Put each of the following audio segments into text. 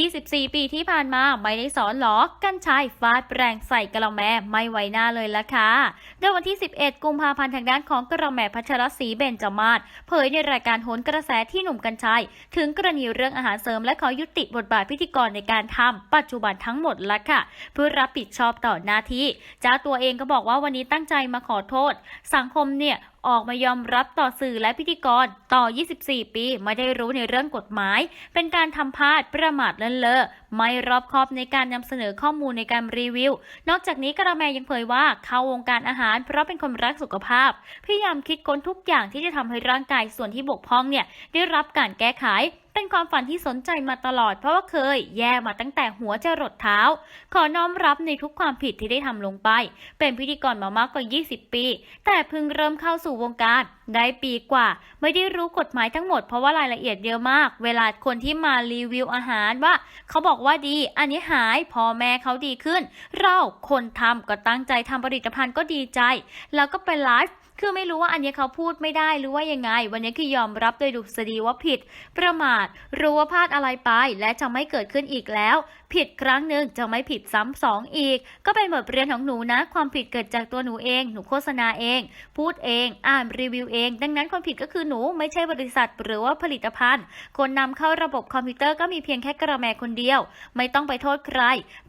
24 ปีที่ผ่านมาไม่ได้สอนหรอกกันชายฟาดแรงใส่กระแมไม่ไว้หน้าเลยละค่ะโดยวันที่ 11 กุมภาพันธ์ทางด้านของกระแมพัชรศรีเบญจมาศเผยในรายการโหนกระแสที่หนุ่มกัญชัยถึงกรณีเรื่องอาหารเสริมและขอยุติบทบาทพิธีกรในการทำปัจจุบันทั้งหมดละค่ะ เพื่อรับผิดชอบต่อหน้าที่เจ้าตัวเองก็บอกว่าวันนี้ตั้งใจมาขอโทษ สังคมเนี่ย ออกมายอมรับต่อสื่อและพิธีกรต่อ 24 ปี ไม่ได้รู้ในเรื่องกฎหมาย เป็นการทำพลาดประมาทเลินเลอไม่รอบคอบในการนำเสนอข้อมูลในการรีวิว นอกจากนี้กระแมยังเผยว่าเข้าวงการอาหาร เพราะเป็นคนรักสุขภาพ พยายามคิดค้นทุกอย่างที่จะทำให้ร่างกายส่วนที่บกพร่องเนี่ยได้รับการแก้ไข เป็นความฝันที่สนใจมาตลอดเพราะว่าเคยแย่มาตั้งแต่หัวจะรดเท้า ขอน้อมรับในทุกความผิดที่ได้ทำลงไป เป็นพิธีกรมามากกว่า 20 ปี แต่เพิ่งเริ่มเข้าสู่วงการได้ปีกว่า ไม่ได้รู้กฎหมายทั้งหมดเพราะว่ารายละเอียดเยอะมาก เวลาคนที่มารีวิวอาหารว่า เขาบอกว่าดี อันนี้หายพอแม่เขาดีขึ้น เราคนทำก็ตั้งใจทำผลิตภัณฑ์ก็ดีใจ แล้วก็ไปไลฟ์ คือไม่รู้ว่าอันนี้เขาพูดไม่ได้หรือว่ายังไง วันนี้คือยอมรับโดยดุษฎีว่าผิด ประมาทรู้ว่าพลาดอะไรไป และจะไม่เกิดขึ้นอีกแล้ว ผิดครั้งหนึ่งจะไม่ผิดซ้ำสองอีก ก็เป็นบทเรียนของหนูนะ ความผิดเกิดจากตัวหนูเอง หนูโฆษณาเอง พูดเอง อ่านรีวิวเอง ดังนั้นคนผิดก็คือหนูไม่ใช่บริษัทหรือว่าผลิตภัณฑ์ คนนำเข้าระบบคอมพิวเตอร์ก็มีเพียงแค่กระแมคนเดียว ไม่ต้องไปโทษใคร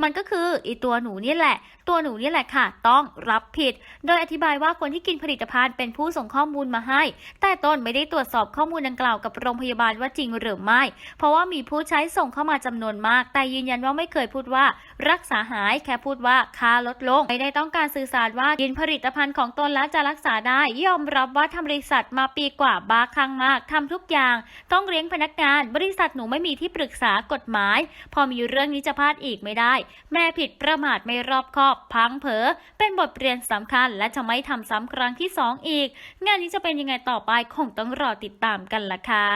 มันก็คืออีตัวหนูนี่แหละ ตัวหนูนี่แหละค่ะ ต้องรับผิด โดยอธิบายว่าคนที่กินผลิตภัณฑ์เป็นผู้ส่งข้อมูลมาให้ แต่ตนไม่ได้ตรวจสอบข้อมูลดังกล่าวกับโรงพยาบาลว่าจริงหรือไม่ เพราะว่ามีผู้ใช้ส่งเข้ามาจำนวนมาก แต่ยืนยันว่าไม่เคยพูดว่ารักษาหายแค่พูดว่าค่าลดลง ไม่ได้ต้องการสื่อสารว่ากินผลิตภัณฑ์ของตนแล้วจะรักษาได้ ยอมรับว่าทำบริษัทมาปีกว่าบ้าคลั่งมากทำทุกอย่าง ต้องเลี้ยงพนักงาน บริษัทหนูไม่มีที่ปรึกษากฎหมาย พอมีเรื่องนี้จะพลาดอีกไม่ได้ แม่ผิดประมาทไม่รอบคอบ พังเผลอเป็นบทเรียนสำคัญ และจะไม่ทำซ้ำครั้งที่สองอีก งานนี้จะเป็นยังไงต่อไปคงต้องรอติดตามกันละค่ะ